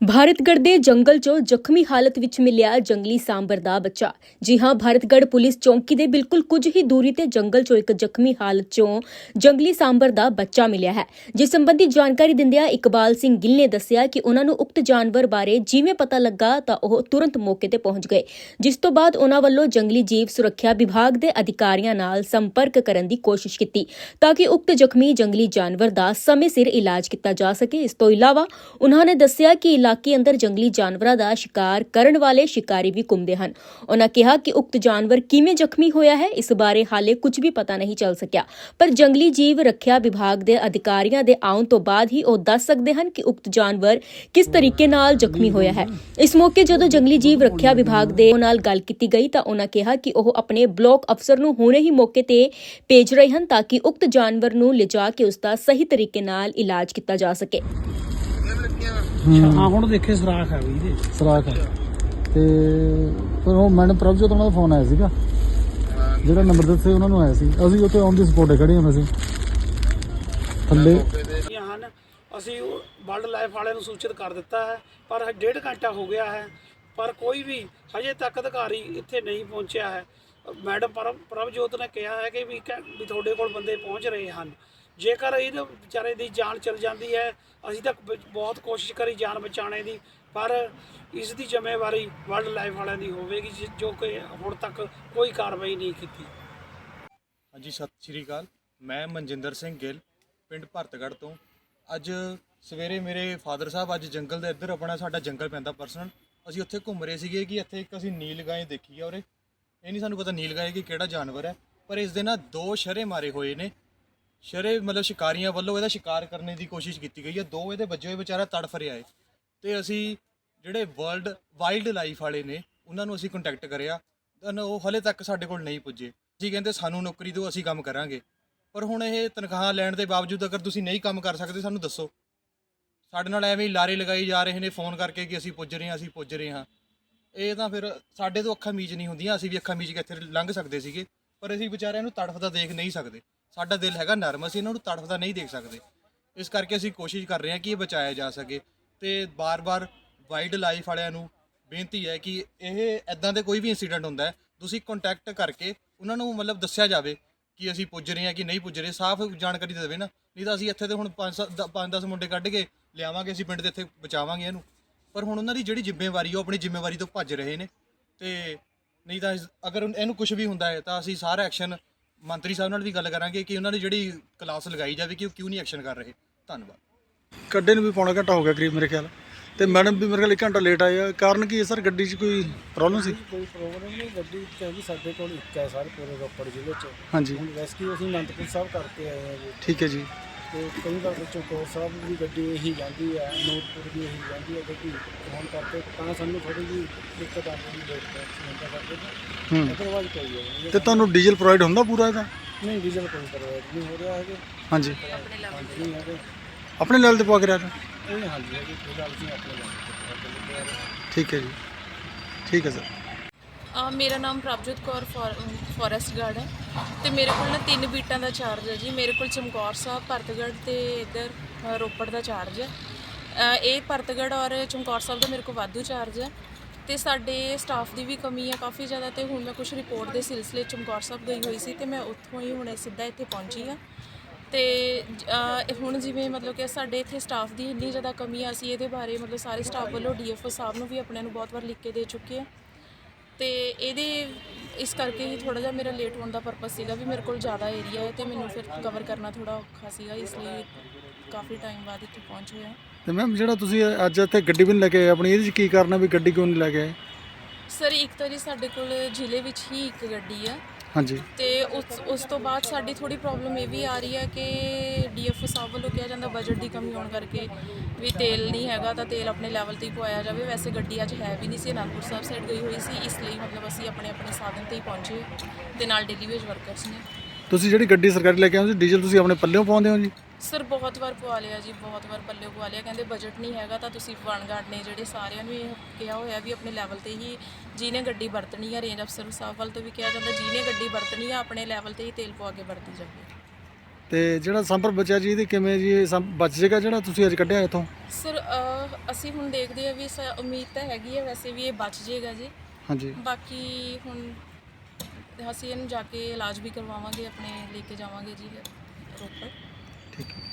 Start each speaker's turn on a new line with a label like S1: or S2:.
S1: ਭਾਰਤਗੜ ਦੇ ਜੰਗਲ 'ਚੋਂ ਜ਼ਖਮੀ ਹਾਲਤ ਵਿੱਚ ਮਿਲਿਆ ਜੰਗਲੀ ਸਾਂਬਰ ਦਾ ਬੱਚਾ। ਜੀ ਹਾਂ ਭਾਰਤਗੜ ਪੁਲਿਸ ਚੌਂਕੀ ਦੇ ਬਿਲਕੁਲ ਕੁਝ ਹੀ ਦੂਰੀ ਤੇ ਜੰਗਲ 'ਚੋਂ ਇੱਕ ਜ਼ਖਮੀ ਹਾਲਤ 'ਚੋਂ ਜੰਗਲੀ ਸਾਂਬਰ ਦਾ ਬੱਚਾ ਮਿਲਿਆ ਹੈ। ਜਿਸ ਸੰਬੰਧੀ ਜਾਣਕਾਰੀ ਦਿੰਦਿਆਂ ਇਕਬਾਲ ਸਿੰਘ ਗਿੱਲ ਨੇ ਦੱਸਿਆ ਕਿ ਉਹਨਾਂ ਨੂੰ ਉਕਤ ਜਾਨਵਰ ਬਾਰੇ ਜਿਵੇਂ ਪਤਾ ਲੱਗਾ ਤਾਂ ਉਹ ਤੁਰੰਤ ਮੌਕੇ ਤੇ ਪਹੁੰਚ ਗਏ, ਜਿਸ ਤੋਂ ਬਾਅਦ ਉਹਨਾਂ ਵੱਲੋਂ ਜੰਗਲੀ ਜੀਵ ਸੁਰੱਖਿਆ ਵਿਭਾਗ ਦੇ ਅਧਿਕਾਰੀਆਂ ਨਾਲ ਸੰਪਰਕ ਕਰਨ ਦੀ ਕੋਸ਼ਿਸ਼ ਕੀਤੀ ਤਾਂ ਕਿ ਉਕਤ ਜ਼ਖਮੀ ਜੰਗਲੀ ਜਾਨਵਰ ਦਾ ਸਮੇਂ ਸਿਰ ਇਲਾਜ ਕੀਤਾ ਜਾ ਸਕੇ। ਇਸ ਤੋਂ ਇਲਾਵਾ ਉਹਨਾਂ ਨੇ ਦੱਸਿਆ ਕਿ ਇਲਾਕੇ ਅੰਦਰ ਜੰਗਲੀ ਜਾਨਵਰਾਂ ਦਾ ਸ਼ਿਕਾਰ ਕਰਨ ਵਾਲੇ ਸ਼ਿਕਾਰੀ ਵੀ ਘੁੰਮਦੇ ਹਨ। ਉਹਨਾਂ ਕਿਹਾ ਕਿ ਉਕਤ ਜਾਨਵਰ ਕਿਵੇਂ ਜ਼ਖਮੀ ਹੋਇਆ ਹੈ, ਇਸ ਬਾਰੇ ਹਾਲੇ ਕੁਝ ਵੀ ਪਤਾ ਨਹੀਂ ਚੱਲ ਸਕਿਆ। ਪਰ ਜੰਗਲੀ ਜੀਵ ਰੱਖਿਆ ਵਿਭਾਗ ਦੇ ਅਧਿਕਾਰੀਆਂ ਦੇ ਆਉਣ ਤੋਂ ਬਾਅਦ ਹੀ ਉਹ ਦੱਸ ਸਕਦੇ ਹਨ ਕਿ ਉਕਤ ਜਾਨਵਰ ਕਿਸ ਤਰੀਕੇ ਨਾਲ ਜ਼ਖਮੀ ਹੋਇਆ ਹੈ। ਇਸ ਮੌਕੇ ਜਦੋਂ ਜੰਗਲੀ ਜੀਵ ਰੱਖਿਆ ਵਿਭਾਗ ਦੇ ਨਾਲ ਗੱਲ ਕੀਤੀ ਗਈ ਤਾਂ ਉਹਨਾਂ ਕਿਹਾ ਕਿ ਉਹ ਆਪਣੇ ਬਲਾਕ ਅਫਸਰ ਨੂੰ ਹੁਣੇ ਹੀ ਮੌਕੇ ਤੇ ਭੇਜ ਰਹੇ ਹਨ ਤਾਂ ਕਿ ਉਕਤ ਜਾਨਵਰ ਨੂੰ ਲਿਜਾ ਕੇ ਉਸ ਦਾ ਸਹੀ ਤਰੀਕੇ ਨਾਲ ਇਲਾਜ ਕੀਤਾ ਜਾ ਸਕੇ।
S2: ਹਾਂ। ਹੁਣ ਦੇਖੇ ਸਰਾਖ ਹੈ ਵੀ ਇਹਦੇ।
S3: ਸਰਾਖ ਹੈ ਤੇ ਫਿਰ ਉਹ ਮੈਡਮ ਪ੍ਰਭਜੋਤ ਉਹਨਾਂ ਦਾ ਫੋਨ ਆਇਆ ਸੀਗਾ। ਜਿਹੜਾ ਨੰਬਰ ਦਿੱਤੇ ਉਹਨਾਂ ਨੂੰ ਆਇਆ ਸੀ। ਅਸੀਂ ਉੱਥੇ ਔਨ ਦੀ ਸਪੋਟ ਖੜੇ ਹਾਂ ਅਸੀਂ। ਥੱਲੇ।
S2: ਇਹ ਹਨ ਅਸੀਂ ਵਰਲਡ ਲਾਈਫ ਵਾਲਿਆਂ ਨੂੰ ਸੂਚਿਤ ਕਰ ਦਿੱਤਾ ਹੈ ਪਰ ਡੇਢ ਘੰਟਾ ਹੋ ਗਿਆ ਹੈ। ਪਰ ਕੋਈ ਵੀ ਹਜੇ ਤੱਕ ਅਧਿਕਾਰੀ ਇੱਥੇ ਨਹੀਂ ਪਹੁੰਚਿਆ ਹੈ। ਮੈਡਮ ਪ੍ਰਭ ਪ੍ਰਭਜੋਤ ਨੇ ਕਿਹਾ ਹੈ ਕ- ਵੀ ਤੁਹਾਡੇ ਕੋਲ ਬੰਦੇ ਪਹੁੰਚ ਰਹੇ ਹਨ। ਜੇਕਰ ਇਹਦੇ ਵਿਚਾਰੇ ਦੀ ਜਾਨ ਚਲ ਜਾਂਦੀ ਹੈ, ਅਸੀਂ ਤਾਂ ਬ- ਬਹੁਤ ਕੋਸ਼ਿਸ਼ ਕਰੀ ਜਾਨ ਬਚਾਉਣੇ ਦੀ, ਪਰ ਇਸ ਦੀ ਜ਼ਿੰਮੇਵਾਰੀ ਵਰਲਡ ਲਾਈਫ ਵਾਲਿਆਂ ਦੀ ਹੋਵੇਗੀ, ਜਿ- ਜੋ ਕਿ ਹੁਣ ਤੱਕ ਕੋਈ ਕਾਰਵਾਈ ਨਹੀਂ ਕੀਤੀ।
S4: ਹਾਂਜੀ, ਸਤਿ ਸ਼੍ਰੀ ਅਕਾਲ। ਮੈਂ ਮਨਜਿੰਦਰ ਸਿੰਘ ਗਿੱਲ, ਪਿੰਡ ਭਰਤਗੜ੍ਹ ਤੋਂ। ਅੱਜ ਸਵੇਰੇ ਮੇਰੇ ਫਾਦਰ ਸਾਹਿਬ ਅੱਜ ਜੰਗਲ ਦੇ ਇੱਧਰ ਆਪਣਾ ਸਾਡਾ ਜੰਗਲ ਪੈਂਦਾ ਪਰਸਨਲ। ਅਸੀਂ ਉੱਥੇ ਘੁੰਮ ਰਹੇ ਸੀਗੇ ਕਿ ਇੱਥੇ ਇੱਕ ਅਸੀਂ ਨੀਲ ਗਾਏ ਦੇਖੀ ਆ ਉਰੇ। ਇਹ ਨਹੀਂ ਸਾਨੂੰ ਪਤਾ ਨੀਲ ਗਾਏ ਕਿ ਕਿਹੜਾ ਜਾਨਵਰ ਹੈ, ਪਰ ਇਸ ਦੇ ਨਾਲ ਦੋ ਸ਼ਰੇ ਮਾਰੇ ਹੋਏ ਨੇ। ਸ਼ਰੇ ਮਤਲਬ ਸ਼ਿਕਾਰੀਆਂ ਵੱਲੋਂ ਇਹਦਾ ਸ਼ਿਕਾਰ ਕਰਨ ਦੀ ਕੋਸ਼ਿਸ਼ ਕੀਤੀ ਗਈ ਹੈ। ਦੋ ਇਹਦੇ ਵੱਜੇ ਹੋਏ ਵਿਚਾਰਾ ਤੜਫ ਰਿਹਾ ਹੈ। ਤੇ ਅਸੀਂ ਜਿਹੜੇ ਵਰਲਡ ਵਾਈਲਡ ਲਾਈਫ ਵਾਲੇ ਨੇ, ਉਹਨਾਂ ਨੂੰ ਅਸੀਂ ਕੰਟੈਕਟ ਕਰਿਆ। ਤਾਂ ਉਹ ਹਲੇ ਤੱਕ ਸਾਡੇ ਕੋਲ ਨਹੀਂ ਪੁੱਜੇ। ਜੀ ਕਹਿੰਦੇ, ਸਾਨੂੰ ਨੌਕਰੀ ਦਿਓ, ਅਸੀਂ ਕੰਮ ਕਰਾਂਗੇ। ਪਰ ਹੁਣ ਇਹ ਤਨਖਾਹ ਲੈਣ ਦੇ ਬਾਵਜੂਦ ਅਗਰ ਤੁਸੀਂ ਨਹੀਂ ਕੰਮ ਕਰ ਸਕਦੇ, ਸਾਨੂੰ ਦੱਸੋ। ਸਾਡੇ ਨਾਲ ਐਵੇਂ ਹੀ ਲਾਰੇ ਲਗਾਈ ਜਾ ਰਹੇ ਨੇ ਫੋਨ ਕਰਕੇ ਕਿ ਅਸੀਂ ਪੁੱਜ ਰਹੇ ਹਾਂ, ਅਸੀਂ ਪੁੱਜ ਰਹੇ ਹਾਂ। ਇਹ ਤਾਂ ਫਿਰ ਸਾਡੇ ਤੋਂ ਅੱਖਾਂ ਮੀਚ ਨਹੀਂ ਹੁੰਦੀਆਂ। ਅਸੀਂ ਵੀ ਅੱਖਾਂ ਮੀਚ ਕੇ ਇੱਥੇ ਲੰਘ ਸਕਦੇ ਸੀਗੇ। ਪਰ ਅਸੀਂ ਵਿਚਾਰਿਆਂ ਨੂੰ ਤੜਫਦਾ ਦੇਖ ਨਹੀਂ ਸਕਦੇ। ਸਾਡਾ ਦਿਲ ਹੈਗਾ ਨਰਮ, ਅਸੀਂ ਇਹਨਾਂ ਨੂੰ ਤੜਫਦਾ ਨਹੀਂ ਦੇਖ ਸਕਦੇ। ਇਸ ਕਰਕੇ ਅਸੀਂ ਕੋਸ਼ਿਸ਼ ਕਰ ਰਹੇ ਹਾਂ ਕਿ ਇਹ ਬਚਾਇਆ ਜਾ ਸਕੇ। ਤੇ ਬਾਰ-ਬਾਰ ਵਾਈਲਡ ਲਾਈਫ ਵਾਲਿਆਂ ਨੂੰ ਬੇਨਤੀ ਹੈ ਕਿ ਇਹ ਐਦਾਂ ਦੇ ਕੋਈ ਵੀ ਇਨਸੀਡੈਂਟ ਹੁੰਦਾ ਹੈ, ਤੁਸੀਂ ਕੰਟੈਕਟ ਕਰਕੇ ਉਹਨਾਂ ਨੂੰ ਮਤਲਬ ਦੱਸਿਆ ਜਾਵੇ ਕਿ ਅਸੀਂ ਪੁੱਜ ਰਹੇ ਹਾਂ ਕਿ ਨਹੀਂ ਪੁੱਜ ਰਹੇ। ਸਾਫ਼ ਜਾਣਕਾਰੀ ਦੇਵੇ ਨਾ, ਨਹੀਂ ਤਾਂ ਅਸੀਂ ਇੱਥੇ ਤੇ ਹੁਣ 5-10 ਮੁੰਡੇ ਕੱਢ ਕੇ ਲਿਆਵਾਂਗੇ, ਅਸੀਂ ਪਿੰਡ ਦੇ ਇੱਥੇ ਬਚਾਵਾਂਗੇ ਇਹਨੂੰ। ਪਰ ਹੁਣ ਉਹਨਾਂ ਦੀ ਜਿਹੜੀ ਜ਼ਿੰਮੇਵਾਰੀ ਉਹ ਆਪਣੀ ਜ਼ਿੰਮੇਵਾਰੀ ਤੋਂ ਭੱਜ ਰਹੇ ਨੇ। ਤੇ ਨਹੀਂ ਤਾਂ ਅਗਰ ਇਹਨੂੰ ਕੁਝ ਵੀ ਹੁੰਦਾ ਹੈ, ਤਾਂ ਅਸੀਂ ਸਾਰਾ ਐਕਸ਼ਨ ਮੰਤਰੀ ਸਾਹਿਬ ਨਾਲ ਵੀ ਗੱਲ ਕਰਾਂਗੇ ਕਿ ਉਹਨਾਂ ਦੀ ਜਿਹੜੀ ਕਲਾਸ ਲਗਾਈ ਜਾਵੇ ਕਿ ਉਹ ਕਿਉਂ ਨਹੀਂ ਐਕਸ਼ਨ ਕਰ ਰਹੇ। ਧੰਨਵਾਦ।
S3: ਕੱਢੇ ਨੂੰ ਵੀ ਪੌਣਾ ਘੰਟਾ ਹੋ ਗਿਆ ਕਰੀਬ ਮੇਰੇ ਖਿਆਲ। ਤੇ ਮੈਡਮ ਵੀ ਮੇਰੇ ਖਿਆਲ 1 ਘੰਟਾ ਲੇਟ ਆਏ ਆ। ਕਾਰਨ ਕੀ ਹੈ ਸਰ? ਗੱਡੀ 'ਚ ਕੋਈ ਪ੍ਰੋਬਲਮ ਸੀ?
S5: ਕੋਈ ਪ੍ਰੋਬਲਮ ਨਹੀਂ। ਗੱਡੀ ਕਿਉਂਕਿ ਸਾਡੇ ਕੋਲ ਇੱਕ ਹੈ ਸਰ ਪੂਰੇ ਰੋਪੜ ਜ਼ਿਲ੍ਹੇ 'ਚ।
S3: ਹਾਂਜੀ।
S5: ਹੁਣ ਰੈਸਕਿਊ ਅਸੀਂ ਅਨੰਦਪੁਰ ਸਾਹਿਬ ਕਰਕੇ ਆਏ ਹਾਂ ਜੀ।
S3: ਠੀਕ ਹੈ ਜੀ।
S5: ਤੇ ਕਈ ਵਾਰ ਵਿੱਚੋਂ ਕੋਰ ਸਾਹਿਬ ਦੀ ਗੱਡੀ ਇਹੀ ਜਾਂਦੀ ਹੈ ਨੂਰਪੁਰ ਦੀ ਇਹੀ ਜਾਂਦੀ ਹੈ ਗੱਡੀ ਹੋਣ ਕਰਕੇ ਤਾਂ ਸਾਨੂੰ ਥੋੜੀ ਜਿਹੀ ਦਿੱਕਤ ਆਉਂਦੀ ਹੈ ਕਰਕੇ ਕੋਈ ਹੈ।
S3: ਤੇ ਤੁਹਾਨੂੰ ਡੀਜ਼ਲ ਪ੍ਰੋਵਾਈਡ ਹੁੰਦਾ ਪੂਰਾ ਇਹਦਾ?
S5: ਨਹੀਂ ਡੀਜ਼ਲ ਕੋਈ ਪ੍ਰੋਵਾਈਡ ਨਹੀਂ ਹੋ ਰਿਹਾ ਹੈਗੇ।
S3: ਹਾਂਜੀ।
S5: ਨਹੀਂ ਹੈਗੇ।
S3: ਆਪਣੇ ਲੈਵਲ ਤੇ ਪਵਾ ਕੇ ਰਿਹਾ ਤਾਂ?
S5: ਇਹ ਹਾਂਜੀ ਹੈਗੇ ਫਿਲਹਾਲ ਅਸੀਂ ਆਪਣੇ ਲੈਵਲ ਤੇ
S3: ਠੀਕ ਹੈ ਜੀ। ਠੀਕ ਹੈ ਸਰ।
S6: ਮੇਰਾ ਨਾਮ ਪ੍ਰਭਜੋਤ ਕੌਰ ਫੋਰੈਸਟ ਗਾਰਡ ਹੈ। ਤੇ ਮੇਰੇ ਕੋਲ ਨਾ ਤਿੰਨ ਬੀਟਾਂ ਦਾ ਚਾਰਜ ਹੈ ਜੀ। ਮੇਰੇ ਕੋਲ ਚਮਕੌਰ ਸਾਹਿਬ ਭਰਤਗੜ੍ਹ ਤੇ ਇੱਧਰ ਅ, ਰੋਪੜ ਦਾ ਚਾਰਜ ਹੈ। ਅ, ਇਹ ਭਰਤਗੜ੍ਹ ਔਰ ਚਮਕੌਰ ਸਾਹਿਬ ਦਾ ਮੇਰੇ ਕੋਲ ਵਾਧੂ ਚਾਰਜ ਹੈ। ਤੇ ਸਾਡੇ ਸਟਾਫ ਦੀ ਵੀ ਕਮੀ ਹੈ ਕਾਫੀ ਜ਼ਿਆਦਾ ਤੇ ਹੁਣ ਮੈਂ ਕੁਝ ਰਿਪੋਰਟ ਦੇ ਸਿਲਸਿਲੇ ਚਮਕੌਰ ਸਾਹਿਬ ਗਈ ਹੋਈ ਸੀ ਤੇ ਮੈਂ ਉੱਥੋਂ ਹੀ ਹੁਣੇ ਸਿੱਧਾ ਇੱਥੇ ਪਹੁੰਚੀ ਹਾਂ। ਤੇ ਅ, ਹੁਣ ਜਿਵੇਂ ਮਤਲਬ ਕਿ ਸਾਡੇ ਇੱਥੇ ਸਟਾਫ ਦੀ ਇੰਨੀ ਜ਼ਿਆਦਾ ਕਮੀ ਆ ਅਸੀਂ ਇਹਦੇ ਬਾਰੇ ਮਤਲਬ ਸਾਰੇ ਸਟਾਫ ਵੱਲੋਂ ਡੀਐਫਓ ਸਾਹਿਬ ਨੂੰ ਵੀ ਆਪਣੇ ਨੂੰ ਬਹੁਤ ਵਾਰ ਲਿਖ ਕੇ ਦੇ ਚੁੱਕੇ ਆ ਤੇ ਇਹਦੇ ਇਸ ਕਰਕੇ ਹੀ ਥੋੜਾ ਜਿਹਾ ਮੇਰਾ ਲੇਟ ਹੋਣ ਦਾ ਪਰਪਸ ਸੀਗਾ ਵੀ ਮੇਰੇ ਕੋਲ ਜ਼ਿਆਦਾ ਏਰੀਆ ਹੈ ਤੇ ਮੈਨੂੰ ਫਿਰ ਕਵਰ ਕਰਨਾ ਥੋੜਾ ਔਖਾ ਸੀਗਾ ਇਸ ਲਈ ਕਾਫੀ ਟਾਈਮ ਬਾਅਦ ਇੱਥੇ ਪਹੁੰਚ ਹੋਇਆ।
S3: ਤੇ ਮੈਮ ਜਿਹੜਾ ਤੁਸੀਂ ਅੱਜ ਇੱਥੇ ਗੱਡੀ ਵੀ ਨਹੀਂ ਲੈ ਕੇ ਆਏ ਆਪਣੀ ਇਹਦੇ 'ਚ ਕੀ ਕਾਰਨ ਹੈ ਵੀ ਗੱਡੀ ਕਿਉਂ ਨਹੀਂ ਲੈ ਕੇ ਆਏ?
S6: ਸਰ ਇੱਕ ਤਾਂ ਜੀ ਸਾਡੇ ਕੋਲ ਜ਼ਿਲ੍ਹੇ ਵਿੱਚ ਹੀ ਇੱਕ ਗੱਡੀ ਆ।
S3: ਹਾਂਜੀ।
S6: ਤੇ ਉਸ ਉਸ ਤੋਂ ਬਾਅਦ ਸਾਡੀ ਥੋੜੀ ਪ੍ਰੋਬਲਮ ਇਹ ਵੀ ਆ ਰਹੀ ਹੈ ਕਿ ਡੀਐਫਓ ਸਾਹਿਬ ਵੱਲੋਂ ਕਿਹਾ ਜਾਂਦਾ ਬਜਟ ਦੀ ਕਮੀ ਹੋਣ ਕਰਕੇ ਵੀ ਤੇਲ ਨਹੀਂ ਹੈਗਾ ਤਾਂ ਤੇਲ ਆਪਣੇ ਲੈਵਲ ਤੇ ਹੀ ਪਵਾਇਆ ਜਾਵੇ। ਵੈਸੇ ਗੱਡੀ ਅੱਜ ਹੈ ਵੀ ਨਹੀਂ ਸੀ ਅਨੰਦਪੁਰ ਸਾਹਿਬ ਸਾਈਡ ਗਈ ਹੋਈ ਸੀ ਇਸ ਲਈ ਮਤਲਬ ਅਸੀਂ ਆਪਣੇ ਆਪਣੇ ਸਾਧਨ ਤੇ ਹੀ ਪਹੁੰਚੇ ਤੇ ਨਾਲ ਡੇਲੀ ਵੇਜ ਵਰਕਰਸ ਨੇ।
S3: ਤੁਸੀਂ ਜਿਹੜੀ ਗੱਡੀ ਸਰਕਾਰੀ ਲੈ ਕੇ ਆਏ ਹੋ ਡੀਜ਼ਲ ਤੁਸੀਂ ਆਪਣੇ ਪੱਲਿਓਂ ਪਾਉਂਦੇ ਹੋ ਜੀ?
S6: ਸਰ ਬਹੁਤ ਵਾਰ ਪਵਾ ਲਿਆ ਜੀ ਬਹੁਤ ਵਾਰ ਪੱਲੇ ਪਵਾ ਲਿਆ। ਕਹਿੰਦੇ ਬਜਟ ਨਹੀਂ ਹੈਗਾ ਤਾਂ ਤੁਸੀਂ ਵਣਗਾਰਡ ਨੇ ਜਿਹੜੇ ਸਾਰਿਆਂ ਨੂੰ ਇਹ ਕਿਹਾ ਹੋਇਆ ਵੀ ਆਪਣੇ ਲੈਵਲ ਤੇ ਹੀ ਜਿਹਨੇ ਗੱਡੀ ਵਰਤਣੀ ਆ ਰੇਂਜ ਅਫਸਰ ਸਾਹਿਬ ਵੱਲ ਤੋਂ ਵੀ ਕਿਹਾ ਜਾਂਦਾ ਜਿਹਨੇ ਗੱਡੀ ਵਰਤਣੀ ਆ ਆਪਣੇ ਲੈਵਲ ਤੇ ਹੀ ਤੇਲ ਪਵਾ ਕੇ ਵਰਤੀ ਜਾਵੇ।
S3: ਤੇ ਜਿਹੜਾ ਸੰਪਰ ਬਚਿਆ ਜੀ ਇਹਦੇ ਕਿਵੇਂ ਜੀ ਇਹ ਬਚ ਜੇਗਾ ਜਿਹੜਾ ਤੁਸੀਂ ਅੱਜ ਕੱਢਿਆ ਇੱਥੋਂ?
S6: ਸਰ ਅਸੀਂ ਹੁਣ ਦੇਖਦੇ ਆ ਵੀ ਸ- ਉਮੀਦ ਤਾਂ ਹੈਗੀ ਆ ਵੈਸੇ ਵੀ ਇਹ ਬਚ ਜਾਏਗਾ ਜੀ।
S3: ਹਾਂਜੀ।
S6: ਬਾਕੀ ਹੁਣ ਅਸੀਂ ਇਹਨੂੰ ਜਾ ਕੇ ਇਲਾਜ ਵੀ ਕਰਵਾਵਾਂਗੇ ਆਪਣੇ ਲੈ ਕੇ ਜਾਵਾਂਗੇ ਜੀ ਰੋਪੜ
S3: থেকে